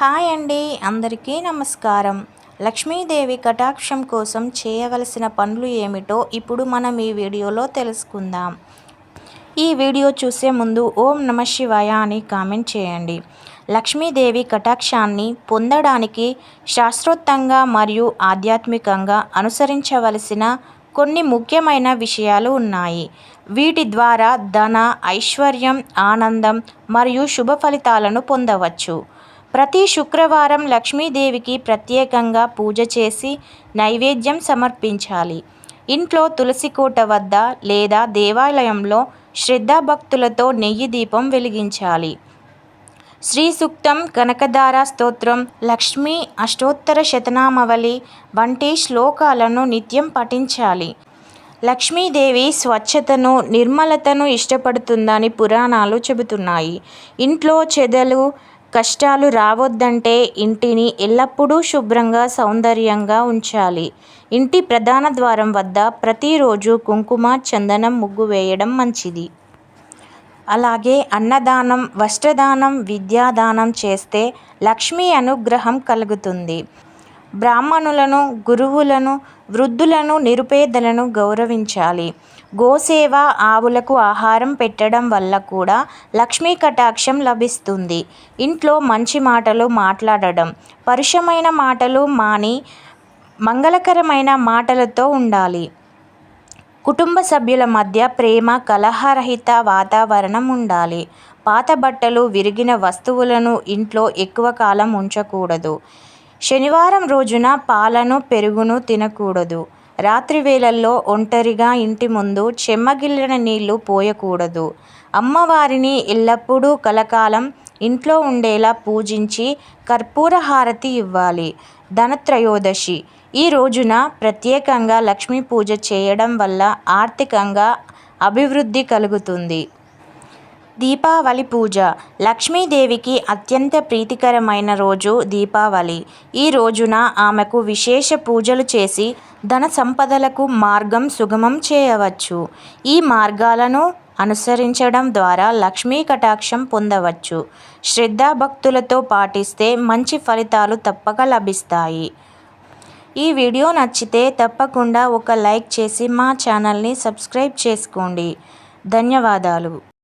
Hi అండి అందరికీ నమస్కారం. లక్ష్మీదేవి కటాక్షం కోసం చేయవలసిన పనులు ఏమిటో ఇప్పుడు మనం ఈ వీడియోలో తెలుసుకుందాం. ఈ వీడియో చూసే ముందు ఓం నమ శివాయ అని కామెంట్ చేయండి. లక్ష్మీదేవి కటాక్షాన్ని పొందడానికి శాస్త్రోత్తంగా మరియు ఆధ్యాత్మికంగా అనుసరించవలసిన కొన్ని ముఖ్యమైన విషయాలు ఉన్నాయి. వీటి ద్వారా ధన ఐశ్వర్యం ఆనందం మరియు శుభ ఫలితాలను పొందవచ్చు. ప్రతి శుక్రవారం లక్ష్మీదేవికి ప్రత్యేకంగా పూజ చేసి నైవేద్యం సమర్పించాలి. ఇంట్లో తులసి కోట వద్ద లేదా దేవాలయంలో శ్రద్ధాభక్తులతో నెయ్యి దీపం వెలిగించాలి. శ్రీ సూక్తం కనకదార స్తోత్రం లక్ష్మీ అష్టోత్తర శతనామవళి వంటి శ్లోకాలను నిత్యం పఠించాలి. లక్ష్మీదేవి స్వచ్ఛతను నిర్మలతను ఇష్టపడుతుందని పురాణాలు చెబుతున్నాయి. ఇంట్లో చెదలు కష్టాలు రావద్దంటే ఇంటిని ఎల్లప్పుడూ శుభ్రంగా సౌందర్యంగా ఉంచాలి. ఇంటి ప్రధాన ద్వారం వద్ద ప్రతిరోజు కుంకుమ చందనం ముగ్గు వేయడం మంచిది. అలాగే అన్నదానం వస్త్రదానం విద్యాదానం చేస్తే లక్ష్మీ అనుగ్రహం కలుగుతుంది. బ్రాహ్మణులను గురువులను వృద్ధులను నిరుపేదలను గౌరవించాలి. గోసేవ ఆవులకు ఆహారం పెట్టడం వల్ల కూడా లక్ష్మీ కటాక్షం లభిస్తుంది. ఇంట్లో మంచి మాటలు మాట్లాడడం పరుషమైన మాటలు మాని మంగళకరమైన మాటలతో ఉండాలి. కుటుంబ సభ్యుల మధ్య ప్రేమ కలహరహిత వాతావరణం ఉండాలి. పాత బట్టలు విరిగిన వస్తువులను ఇంట్లో ఎక్కువ కాలం ఉంచకూడదు. శనివారం రోజున పాలను పెరుగును తినకూడదు. రాత్రి వేళల్లో ఒంటరిగా ఇంటి ముందు చెమ్మగిల్లిన నీళ్ళు పోయకూడదు. అమ్మవారిని ఎల్లప్పుడూ కలకాలం ఇంట్లో ఉండేలా పూజించి కర్పూర హారతి ఇవ్వాలి. ధనత్రయోదశి. ఈ రోజున ప్రత్యేకంగా లక్ష్మీ పూజ చేయడం వల్ల ఆర్థికంగా అభివృద్ధి కలుగుతుంది. దీపావళి పూజ. లక్ష్మీదేవికి అత్యంత ప్రీతికరమైన రోజు దీపావళి. ఈ రోజున ఆమెకు విశేష పూజలు చేసి ధన సంపదలకు మార్గం సుగమం చేయవచ్చు. ఈ మార్గాలను అనుసరించడం ద్వారా లక్ష్మీ కటాక్షం పొందవచ్చు. శ్రద్ధాభక్తులతో పాటిస్తే మంచి ఫలితాలు తప్పక లభిస్తాయి. ఈ వీడియో నచ్చితే తప్పకుండా ఒక లైక్ చేసి మా ఛానల్ని సబ్స్క్రైబ్ చేసుకోండి. ధన్యవాదాలు.